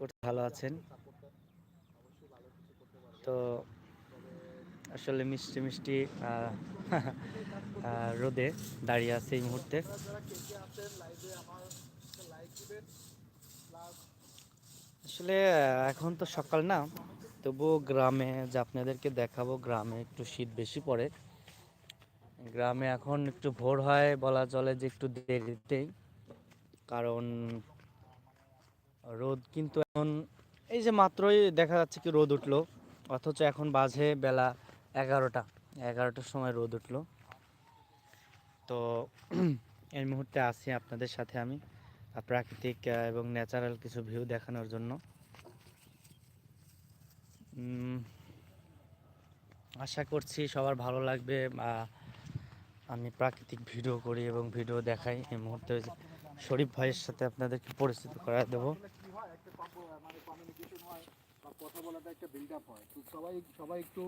করছি ভালো আছেন। তো আসলে মিষ্টি মিষ্টি রোদে দাঁড়িয়ে আছে এই মুহূর্তে। আসলে এখন তো সকাল না, তবুও গ্রামে যে আপনাদেরকে দেখাবো, গ্রামে একটু শীত বেশি পড়ে। গ্রামে এখন একটু ভোর হয়, বলা চলে যে একটু দেরিতেই। কারণ রোদ কিন্তু এখন, এই যে মাত্রই দেখা যাচ্ছে কি রোদ উঠল, অথচ এখন বাজে বেলা এগারোটা, এগারোটার সময় রোদ উঠল। তো এই মুহূর্তে আছি আপনাদের সাথে আমি প্রাকৃতিক এবং ন্যাচারাল কিছু ভিউ দেখানোর জন্য। আশা করছি সবার ভালো লাগবে আমি প্রাকৃতিক ভিডিও করি এবং ভিডিও দেখাই। এই মুহূর্তে শরীফ ভাইয়ের সাথে আপনাদেরকে পরিচিত করা দেবো কি হয় একটা কম্প- মানে কমিউনিকেশন হয় বা কথা বলাটা একটা বিল্ড আপ হয়। তো সবাই সবাই একটু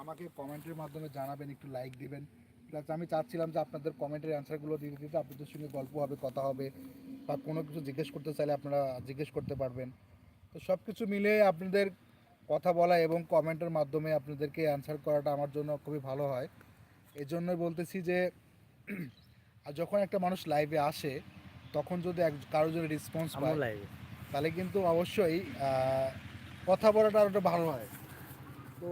আমাকে কমেন্টের মাধ্যমে জানাবেন একটু লাইক দিবেন। প্লাস আমি চাচ্ছিলাম যে আপনাদের কমেন্টের অ্যান্সারগুলো দিতে দিতে আপনাদের সঙ্গে গল্প হবে কথা হবে বা কোনো কিছু জিজ্ঞেস করতে চাইলে আপনারা জিজ্ঞেস করতে পারবেন। তো সব কিছু মিলে আপনাদের কথা বলা এবং কমেন্টের মাধ্যমে আপনাদেরকে অ্যান্সার করাটা আমার জন্য খুবই ভালো হয়। এই জন্যই বলতেছি যে আর যখন একটা মানুষ লাইভে আসে তখন যদি এক কারও যদি রেসপন্স পায় লাইভে তাহলে কিন্তু অবশ্যই কথা বলাটা আরও ভালো হয়। তো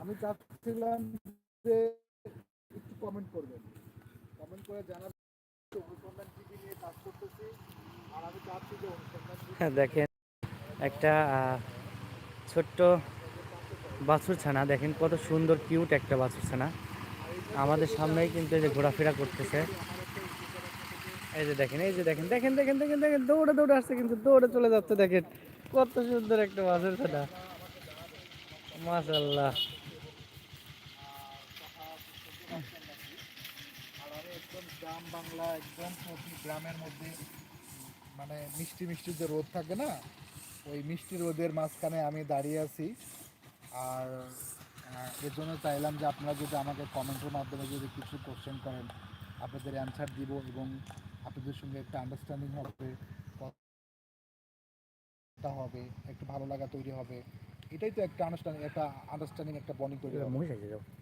আমি চাচ্ছিলাম যে একটু কমেন্ট করবেন। কমেন্ট করে জানাবেন হ্যাঁ, দেখেন একটা ছোট্ট বাছুর ছানা দেখেন কত সুন্দর কিউট একটা বাছুর ছানা। আমাদের সামনেই কিন্তু এই যে ঘোরাফেরা করতেছে। এই যে দেখেন, এই যে দেখেন দেখেন দেখেন দেখেন দেখেন, দৌড়ে দৌড়ে আসছে কিন্তু দৌড়ে চলে যাচ্ছে, দেখেন। কত সুন্দর একটা বাছুর ছানা মাশাল্লাহ গ্রাম বাংলা একদম গ্রামের মধ্যে মানে মিষ্টি যে রোদ থাকে না, ওই মিষ্টি রোদের মাঝখানে আমি দাঁড়িয়ে আছি। আর এর জন্য চাইলাম যে আপনারা যদি আমাকে কমেন্টের মাধ্যমে যদি কিছু কোশ্চেন করেন, আপনাদের অ্যান্সার দিব এবং আপনাদের সঙ্গে একটা আন্ডারস্ট্যান্ডিং হবে কথা হবে একটু ভালো লাগা তৈরি হবে। এটাই তো একটা আন্ডারস্ট্যান্ডিং একটা আন্ডারস্ট্যান্ডিং একটা বন্ডিং তৈরি হবে।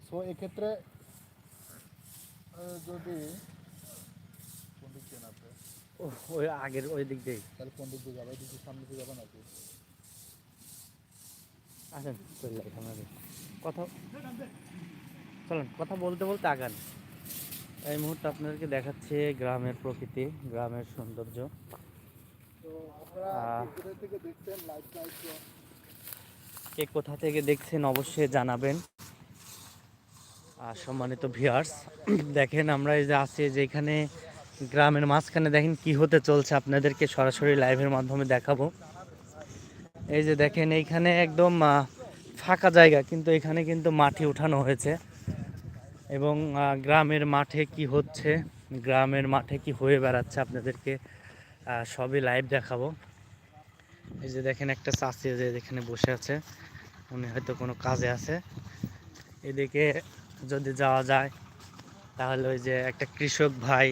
সো এক্ষেত্রে যদি কোন দিক দিয়ে নামবে ওই আগের ওই দিক দিয়েই। তাহলে কোন দিক দিয়ে যাবে? সামনে দিয়ে যাবে নাকি? আসেন চলে সামনে কথা চলেন কথা বলতে বলতে আগান। এই মুহূর্তে আপনাদেরকে দেখাচ্ছে গ্রামের প্রকৃতি, গ্রামের সৌন্দর্য। কে কোথা থেকে দেখছেন অবশ্যই জানাবেন। আর সম্মানিত ভিউয়ার্স দেখেন আমরা এই যে আছি যে এখানে গ্রামের মাঝখানে দেখেন কি হতে চলছে, আপনাদেরকে সরাসরি লাইভের মাধ্যমে দেখাবো। এই যে দেখেন এইখানে একদম ফাঁকা জায়গা, কিন্তু এখানে কিন্তু মাটি উঠানো হয়েছে। এবং গ্রামের মাঠে কি হচ্ছে? গ্রামের মাঠে কি হয়ে বেড়াচ্ছে আপনাদেরকে? সবই লাইভ দেখাবো। এই যে দেখেন একটা চাষি যে এখানে বসে আছে। উনি হয়তো কোনো কাজে আছে। এদিকে যদি যাওয়া যায়, তাহলে ওই যে একটা কৃষক ভাই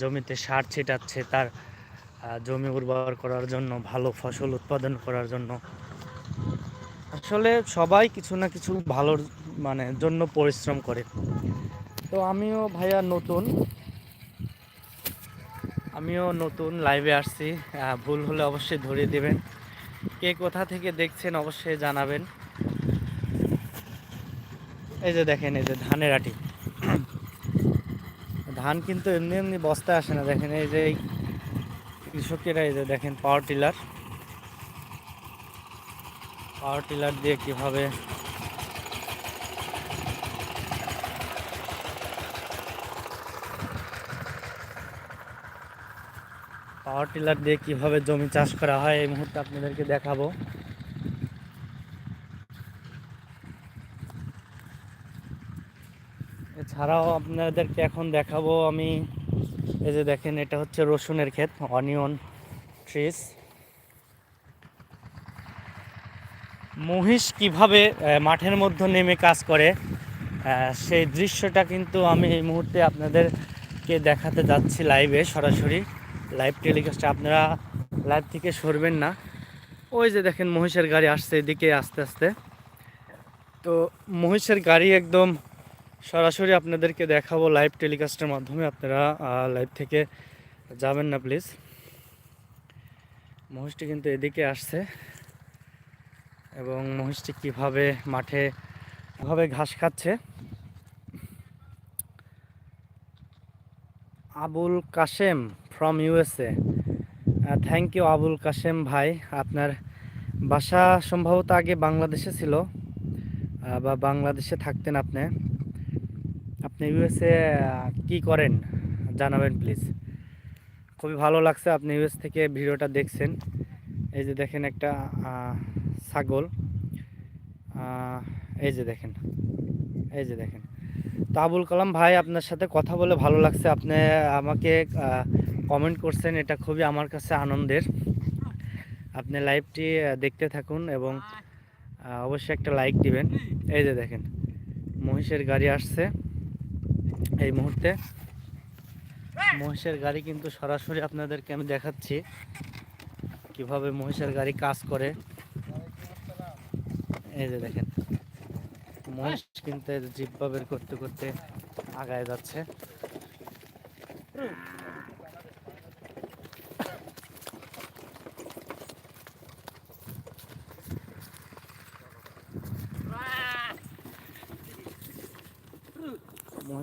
জমিতে সার ছিটাচ্ছে, তার জমি উর্বর করার জন্য, ভালো ফসল উৎপাদন করার জন্য। আসলে সবাই কিছু না কিছু ভালোর মানে জন্য পরিশ্রম করে। তো আমিও ভাইয়া নতুন। আমিও নতুন লাইভে আসছি। ভুল হলে অবশ্যই ধরিয়ে দেবেন। কে কোথা থেকে দেখছেন অবশ্যই জানাবেন। এই যে দেখেন, এই যে ধানের আটি। ধান কিন্তু এমনি এমনি বস্তায় আসে না। দেখেন, এই যে কৃষকেরা এই যে দেখেন পাওয়ার টিলার পাওয়ার টিলার দিয়ে কীভাবে পাওয়ার টিলার দিয়ে কীভাবে জমি চাষ করা হয় এই মুহূর্তে আপনাদেরকে দেখাবো। এছাড়াও আপনাদেরকে এখন দেখাবো আমি, এই যে দেখেন এটা হচ্ছে রসুনের ক্ষেত অনিয়ন ট্রিস মহিষ কীভাবে মাঠের মধ্যে নেমে কাজ করে সেই দৃশ্যটা কিন্তু আমি এই মুহূর্তে আপনাদেরকে দেখাতে যাচ্ছি লাইভে সরাসরি। লাইভ টেলিকাস্টে আপনারা লাইভ থেকে সরবেন না। ওই যে দেখেন মহিষের গাড়ি আসছে এদিকে আস্তে আস্তে। তো মহিষের গাড়ি একদম সরাসরি আপনাদেরকে দেখাবো লাইভ টেলিকাস্টের মাধ্যমে। আপনারা লাইভ থেকে যাবেন না প্লিজ মহিষটি কিন্তু এদিকে আসছে এবং মহিষটি কীভাবে মাঠে, কীভাবে ঘাস খাচ্ছে। Abul Kashem from USA thank you Abul Kashem ভাই আপনার বাসা সম্ভবত আগে বাংলাদেশে ছিল বা বাংলাদেশে থাকতেন আপনি। আপনি ইউএসএ কি করেন? জানাবেন প্লিজ খুবই ভালো লাগছে আপনি ইউএস থেকে ভিডিওটা দেখছেন। এই যে দেখেন একটা ছাগল। এই যে দেখেন। এই যে দেখেন। তো আবুল কালাম ভাই, আপনার সাথে কথা বলে ভালো লাগছে। আপনি আমাকে কমেন্ট করছেন, এটা খুবই আমার কাছে আনন্দের। আপনি লাইভটি দেখতে থাকুন এবং অবশ্যই একটা লাইক দিবেন। এই যে দেখেন, মহিষের গাড়ি আসছে এই মুহূর্তে। মহিষের গাড়ি কিন্তু সরাসরি আপনাদেরকে আমি দেখাচ্ছি, কীভাবে মহিষের গাড়ি কাজ করে। এই যে দেখেন, মহিষ কিন্তু জিব্বা বের করতে করতে আগায় যাচ্ছে।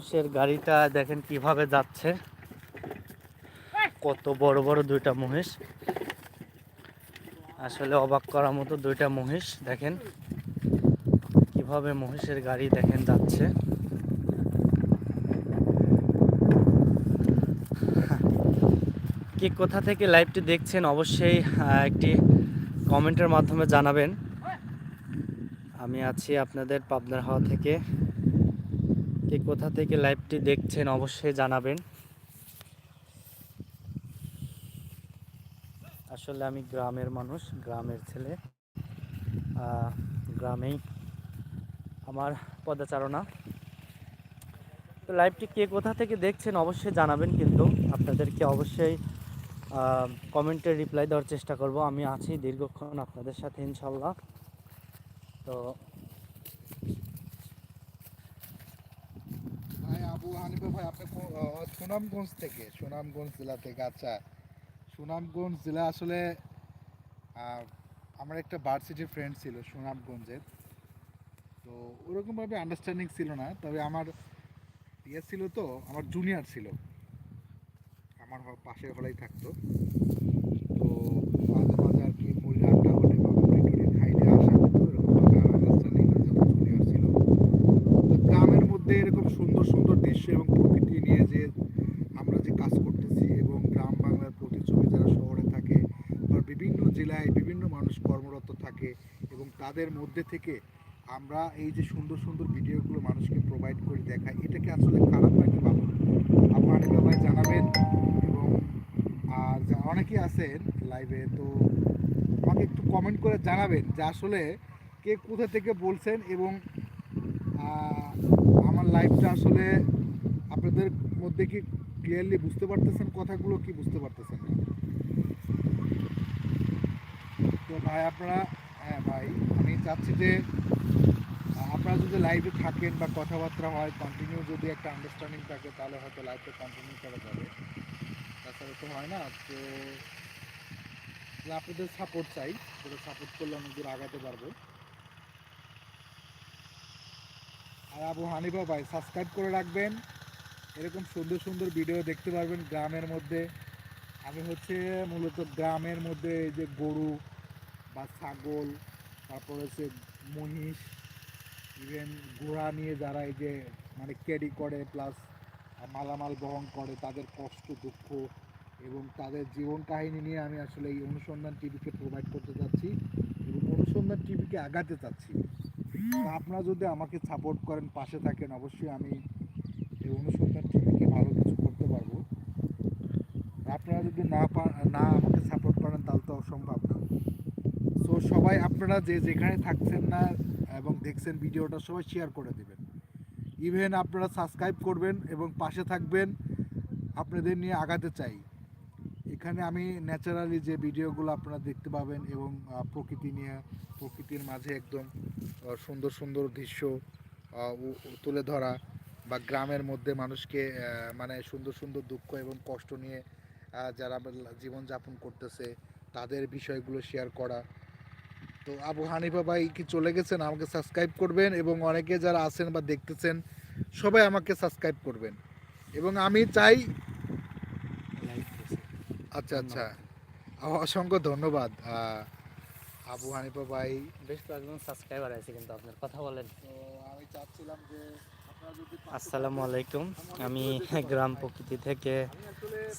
মহিষের গাড়িটা দেখেন কীভাবে যাচ্ছে। কত বড় বড় দুইটা মহিষ। আসলে অবাক করার মতো দুইটা মহিষ, দেখেন। কীভাবে মহিষের গাড়ি দেখেন যাচ্ছে। কে কোথা থেকে লাইভটি দেখছেন অবশ্যই একটি কমেন্টের মাধ্যমে জানাবেন। আমি আছি আপনাদের পাবনার হাওয়া থেকে। কে কোথা থেকে লাইভটি দেখছেন অবশ্যই জানাবেন। আসলে আমি গ্রামের মানুষ, গ্রামের ছেলে। গ্রামেই আমার পদাচারণা। তো লাইভটি কে কোথা থেকে দেখছেন অবশ্যই জানাবেন কিন্তু আপনাদেরকে অবশ্যই কমেন্টে রিপ্লাই দেওয়ার চেষ্টা করব। আমি আছি দীর্ঘক্ষণ আপনাদের সাথে ইনশাল্লাহ। তো ভাই আপনি সুনামগঞ্জ থেকে, সুনামগঞ্জ জেলা থেকে আচ্ছা। সুনামগঞ্জ জেলা আসলে আমার একটা ভার্সিটির ফ্রেন্ড ছিল সুনামগঞ্জের। তো ওরকমভাবে আন্ডারস্ট্যান্ডিং ছিল না, তবে আমার ইয়ে ছিল তো, আমার জুনিয়র ছিল। আমার পাশের হলেই থাকতো তো মাঝে মাঝে আর কি মুড়ি আড্ডা হলে বা মুড়ি টুড়ি খাইতে আসা হতো এরকমভাবে আন্ডারস্ট্যান্ডিং জুনিয়র ছিল তো গ্রামের মধ্যে এরকম সুন্দর সুন্দর দৃশ্য এবং প্রকৃতি নিয়ে যে আমরা যে কাজ করতেছি এবং গ্রাম বাংলার প্রতিচ্ছবি যারা শহরে থাকে বা বিভিন্ন জেলায় বিভিন্ন মানুষ কর্মরত থাকে এবং তাদের মধ্যে থেকে আমরা এই যে সুন্দর সুন্দর ভিডিওগুলো মানুষকে প্রোভাইড করে দেখাই এটাকে আসলে খারাপ নাকি ভালো? আপনার ভাই জানাবেন এবং, আর অনেকেই আছেন লাইভে তো আমাকে একটু কমেন্ট করে জানাবেন যে আসলে কে কোথা থেকে বলছেন এবং আমার লাইফটা আসলে আপনাদের মধ্যে কি ক্লিয়ারলি বুঝতে পারতেছেন? কথাগুলো কি বুঝতে পারতেছেন? তো ভাই, আপনারা হ্যাঁ ভাই, আমি চাচ্ছি যে, আপনারা যদি লাইভে থাকেন বা কথাবার্তা হয় কন্টিনিউ যদি একটা আন্ডারস্ট্যান্ডিং থাকে, তাহলে হয়তো লাইভটা কন্টিনিউ করা যাবে। তাছাড়া তো হয় না তো আপনাদের সাপোর্ট চাই সেটা সাপোর্ট করলে অনেক দূর আগাতে পারব। আর আবু হানিফা ভাই সাবস্ক্রাইব করে রাখবেন। এরকম সুন্দর সুন্দর ভিডিও দেখতে পারবেন গ্রামের মধ্যে। আমি হচ্ছে মূলত গ্রামের মধ্যে এই যে গরু বা ছাগল, তারপর হচ্ছে মহিষ ইভেন ঘোড়া নিয়ে যারা এই যে মানে ক্যারি করে প্লাস মালামাল বহন করে, তাদের কষ্ট, দুঃখ এবং তাদের জীবন কাহিনী নিয়ে আমি আসলে এই অনুসন্ধান টিভিকে প্রোভাইড করতে চাচ্ছি এবং অনুসন্ধান টিভিকে আগাতে চাচ্ছি। আপনারা যদি আমাকে সাপোর্ট করেন, পাশে থাকেন, অবশ্যই আমি এই অনুসন্ধান টিভিকে ভালো কিছু করতে পারব আপনারা যদি না না আমাকে সাপোর্ট করেন, তাহলে তো অসম্ভব না। সো সবাই আপনারা যে যেখানে থাকছেন না এবং দেখছেন ভিডিওটা, সবাই শেয়ার করে দেবেন। ইভেন আপনারা সাবস্ক্রাইব করবেন এবং পাশে থাকবেন, আপনাদের নিয়ে আগাতে চাই। এখানে আমি ন্যাচারালি যে ভিডিওগুলো আপনারা দেখতে পাবেন এবং প্রকৃতি নিয়ে, প্রকৃতির মাঝে একদম সুন্দর সুন্দর দৃশ্য তুলে ধরা বা গ্রামের মধ্যে মানুষকে মানে সুন্দর সুন্দর দুঃখ এবং কষ্ট নিয়ে যারা জীবনযাপন করতেছে তাদের বিষয়গুলো শেয়ার করা। তো আবু হানিফা ভাই কি চলে গেছেন? আমাকে সাবস্ক্রাইব করবেন এবং অনেকে যারা আছেন বা দেখতেছেন সবাই আমাকে সাবস্ক্রাইব করবেন। এবং আমি চাই আচ্ছা আচ্ছা। অসংখ্য ধন্যবাদ। আবু হানিফা ভাই। বেশ কয়েকজন সাবস্ক্রাইবার আছে কিন্তু আপনার। কথা বলেন। তো আমি চাচ্ছিলাম যে আসসালামু আলাইকুম। আমি গ্রাম প্রকৃতি থেকে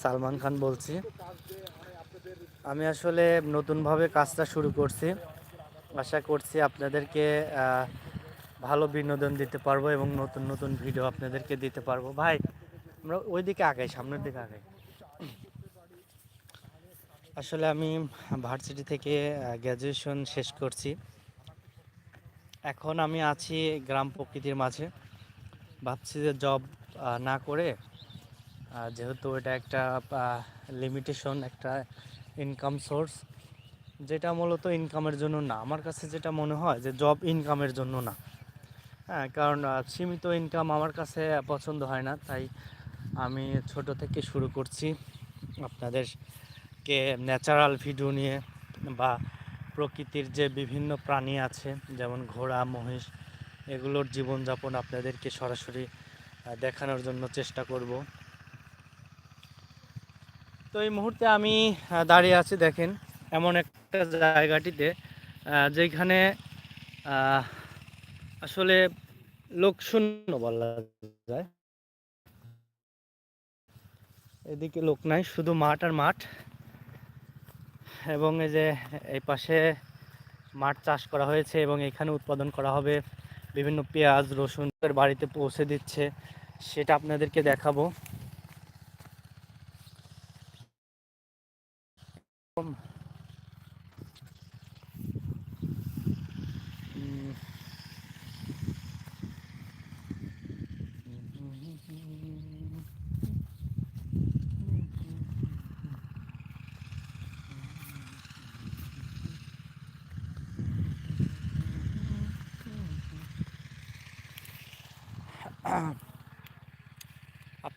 সালমান খান বলছি। আমি আসলে নতুনভাবে কাজটা শুরু করছি। আশা করছি আপনাদেরকে ভালো বিনোদন দিতে পারব এবং নতুন নতুন ভিডিও আপনাদেরকে দিতে পারব। ভাই, আমরা ওই দিকে আগাই, সামনের দিকে আগাই। আসলে আমি ভার্সিটি থেকে গ্র্যাজুয়েশন শেষ করছি। এখন আমি আছি গ্রাম প্রকৃতির মাঝে। ভাবছি যে জব না করে যেহেতু এটা একটা লিমিটেশন একটা ইনকাম সোর্স যেটা মূলত ইনকামের জন্য না। আমার কাছে যেটা মনে হয় যে জব ইনকামের জন্য না। হ্যাঁ কারণ সীমিত ইনকাম আমার কাছে পছন্দ হয় না, তাই আমি ছোট থেকে শুরু করছি আপনাদেরকে ন্যাচারাল ভিডিও নিয়ে বা প্রকৃতির যে বিভিন্ন প্রাণী আছে, যেমন ঘোড়া, মহিষ এগুলোর জীবনযাপন আপনাদেরকে সরাসরি দেখানোর জন্য চেষ্টা করব। তো এই মুহূর্তে আমি দাঁড়িয়ে আছি দেখেন, এমন একটা জায়গাটিতে যেখানে আসলে লোকশূন্য বলা যায়। এদিকে লোক নাই, শুধু মাঠ আর মাঠ। এবং এই যে, এই পাশে মাঠ চাষ করা হয়েছে এবং এখানে উৎপাদন করা হবে। বিভিন্ন পেঁয়াজ রসুন বাড়িতে পৌঁছে দিচ্ছে। সেটা আপনাদেরকে দেখাবো। উম,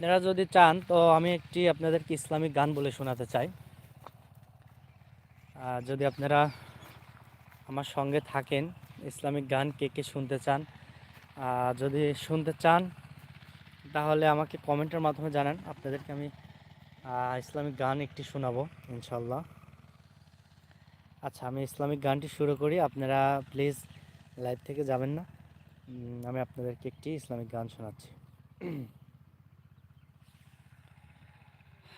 আপনারা যদি চান, তো আমি একটি আপনাদেরকে ইসলামিক গান বলে শোনাতে চাই। যদি আপনারা আমার সঙ্গে থাকেন, ইসলামিক গান কে কে শুনতে চান যদি শুনতে চান, তাহলে আমাকে কমেন্টের মাধ্যমে জানান। আপনাদেরকে আমি ইসলামিক গান একটি শোনাবো ইনশাল্লাহ আচ্ছা আমি ইসলামিক গানটি শুরু করি। আপনারা প্লিজ লাইভ থেকে যাবেন না। আমি আপনাদেরকে একটি ইসলামিক গান শোনাচ্ছি।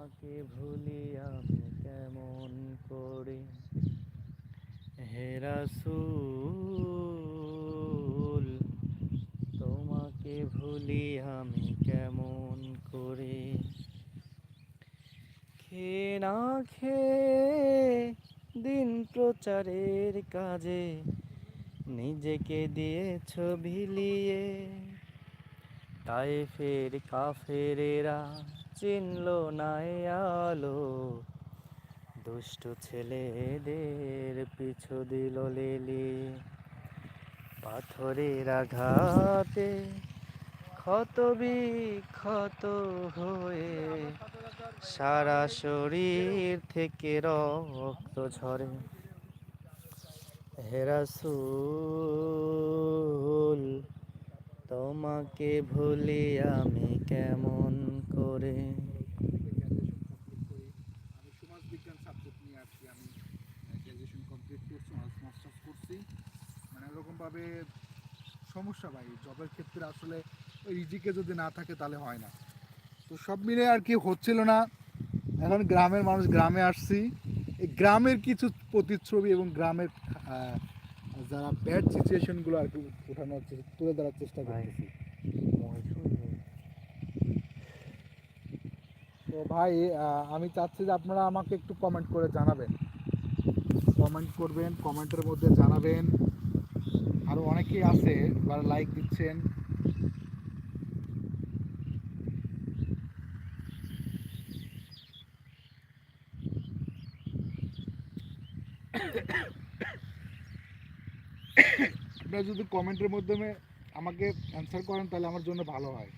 তোমাকে ভুলি আমি কেমন করে? হেরাসুল তোমাকে ভুলি আমি কেমন করে? খে না খেয়ে দিন প্রচারের কাজে নিজেকে দিয়েছ ভিলিয়ে তাই ফের কাফেরেরা চিনল নাই আলো। দুষ্ট ছেলেদের পিছু দিল লেলি। পাথরের আঘাতে ক্ষত বিক্ষত হয়ে সারা শরীর থেকে রক্ত ঝরে। হেরাসুল তোমাকে ভুলি আমি কেমন? করে বিজ্ঞান সাবজেক্ট নিয়ে আমি গ্র্যাজুয়েশন কমপ্লিট করছি করছি মানে সমস্যা ভাই জবের ক্ষেত্রে আসলে ওই রিজিকে যদি না থাকে তাহলে হয় না তো সব মিলে আর কি হচ্ছিল না এখন গ্রামের মানুষ, গ্রামে আসছি, এই গ্রামের কিছু প্রতিচ্ছবি এবং গ্রামের যারা ব্যাড সিচুয়েশনগুলো আর কি ওঠানোর তুলে ধরার চেষ্টা ভাই। করতেছি তো ভাই আমি চাচ্ছি যে আপনারা আমাকে একটু কমেন্ট করে জানাবেন। কমেন্ট করবেন কমেন্টের মধ্যে জানাবেন। আরও অনেকেই আছে যারা লাইক দিচ্ছেন। আপনারা যদি কমেন্টের মাধ্যমে আমাকে অ্যান্সার করেন, তাহলে আমার জন্য ভালো হয়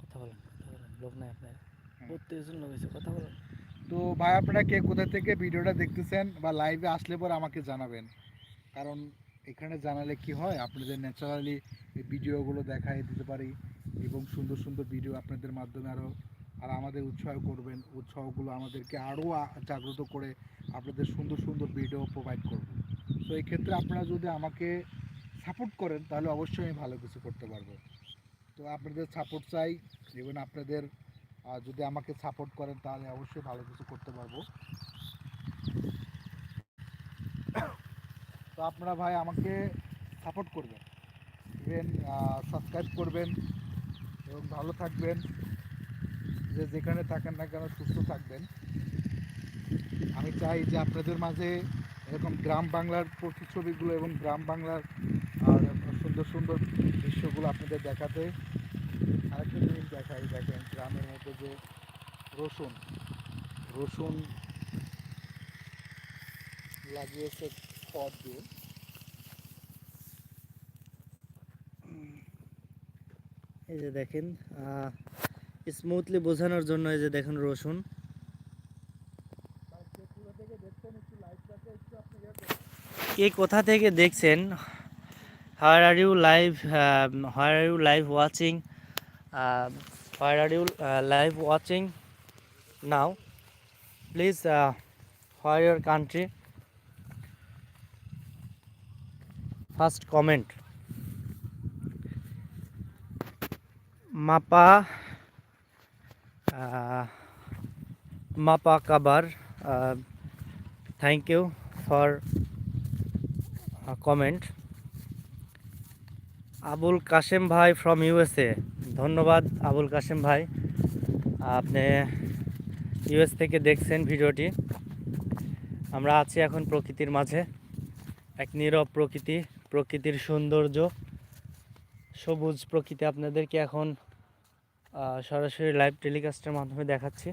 কথা বলেন কথা বলেন লোক নাই আপনার হ্যাঁ। বত্রিশ জন লোক হয়েছে কথা বলেন। তো ভাই আপনারা কে কোথা থেকে ভিডিওটা দেখতেছেন বা লাইভে আসলে পর আমাকে জানাবেন। কারণ এখানে জানালে কি হয় আপনাদের ন্যাচারালি এই ভিডিওগুলো দেখাই দিতে পারি এবং সুন্দর সুন্দর ভিডিও আপনাদের মাধ্যমে আরও আর আমাদের উৎসাহ করবেন। উৎসাহগুলো আমাদেরকে আরও জাগ্রত করে আপনাদের সুন্দর সুন্দর ভিডিও প্রোভাইড করব তো এই ক্ষেত্রে আপনারা যদি আমাকে সাপোর্ট করেন তাহলে অবশ্যই আমি ভালো কিছু করতে পারব। তো আপনাদের সাপোর্ট চাই এবং আপনাদের যদি আমাকে সাপোর্ট করেন, তাহলে অবশ্যই ভালো কিছু করতে পারব। তো আপনারা ভাই আমাকে সাপোর্ট করবেন। ইভেন সাবস্ক্রাইব করবেন এবং ভালো থাকবেন। যে যেখানে থাকেন না কেন সুস্থ থাকবেন। আমি চাই যে আপনাদের মাঝে এরকম গ্রাম বাংলার প্রতিচ্ছবিগুলো এবং গ্রাম বাংলার আর সুন্দর সুন্দর দৃশ্যগুলো আপনাদের দেখাতে। আরেকটা দেখাই, দেখেন গ্রামের মধ্যে যে রসুন রসুন লাগিয়েছে খড় দিয়ে এই যে দেখেন স্মুথলি বোঝানোর জন্য এই যে দেখেন রসুন। কে কোথা থেকে দেখছেন? Where are you live where are you live watching where are you live watching now please where your country first comment মাপা uh, মাপা কাবার thank you for comment Abul Kashem ভাই ফ্রম ইউএসএ ধন্যবাদ আবুল কাশেম ভাই। আপনি ইউএস থেকে দেখছেন ভিডিওটি। আমরা আছি এখন প্রকৃতির মাঝে। এক নীরব প্রকৃতি, প্রকৃতির সৌন্দর্য। সবুজ প্রকৃতি আপনাদেরকে এখন সরাসরি লাইভ টেলিকাস্টের মাধ্যমে দেখাচ্ছি।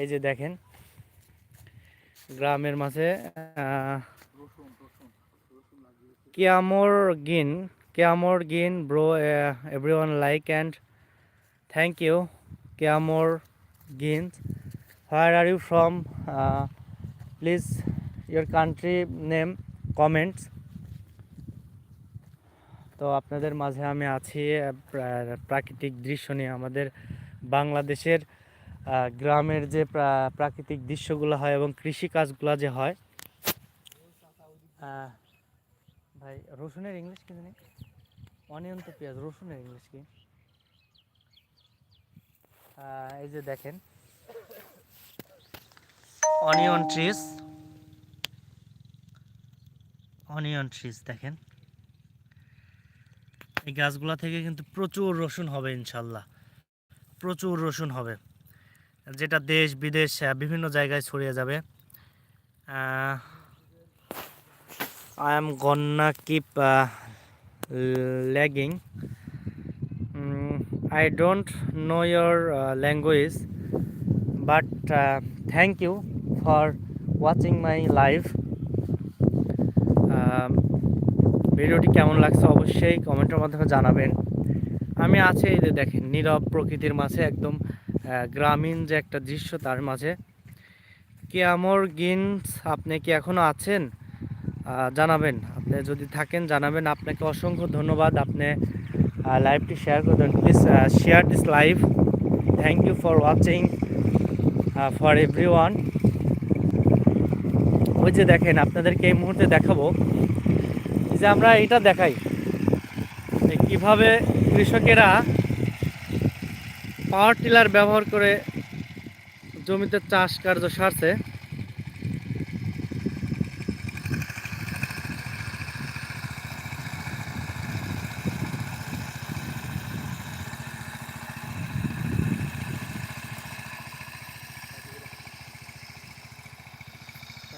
এই যে দেখেন, গ্রামের মাঝে আহ, রসুন রসুন রসুন লাগিয়েছে Kiamor Gin, Kiamor Gin, bro, uh, everyone like and thank you, Kiamor Gin. Where are you from? Uh, please, your country name, comments. তো আপনাদের মাঝে আমি আছি প্রাকৃতিক দৃশ্য নিয়ে আমাদের বাংলাদেশের গ্রামের যে প্রা- প্রাকৃতিক দৃশ্যগুলো হয় এবং কৃষি কাজগুলো যে হয় ভাই, রসুনের ইংলিশ কি জানি? অনিয়ন তো পেঁয়াজ, রসুনের ইংলিশ কি? এই যে দেখেন। অনিয়ন ট্রিস অনিয়ন ট্রিস দেখেন। এই গাছগুলা থেকে কিন্তু প্রচুর রসুন হবে, ইনশাল্লাহ। প্রচুর রসুন হবে। যেটা দেশ, বিদেশ বিভিন্ন জায়গায় ছড়িয়ে যাবে। I am gonna keep uh, lagging. Mm, I don't know your uh, language, but uh, thank you for watching my live. Um, ভিডিওটি কেমন লাগছে অবশ্যই কমেন্টের মাধ্যমে জানাবেন আমি আছি এই যে দেখেন নীরব প্রকৃতির মাঝে একদম গ্রামীণ যে একটা দৃশ্য তার মাঝে কি আমর গিন্স আপনি কি এখনও আছেন জানাবেন। আপনি যদি থাকেন, জানাবেন। আপনাকে অসংখ্য ধন্যবাদ। আপনি লাইভটি শেয়ার করে দেন please share this live thank you for watching for everyone ওই যে দেখেন, আপনাদেরকে এই মুহূর্তে দেখাবো। যে আমরা এটা দেখাই। কীভাবে কৃষকেরা পাওয়ার টিলার ব্যবহার করে জমিতে চাষ কার্য সারছে।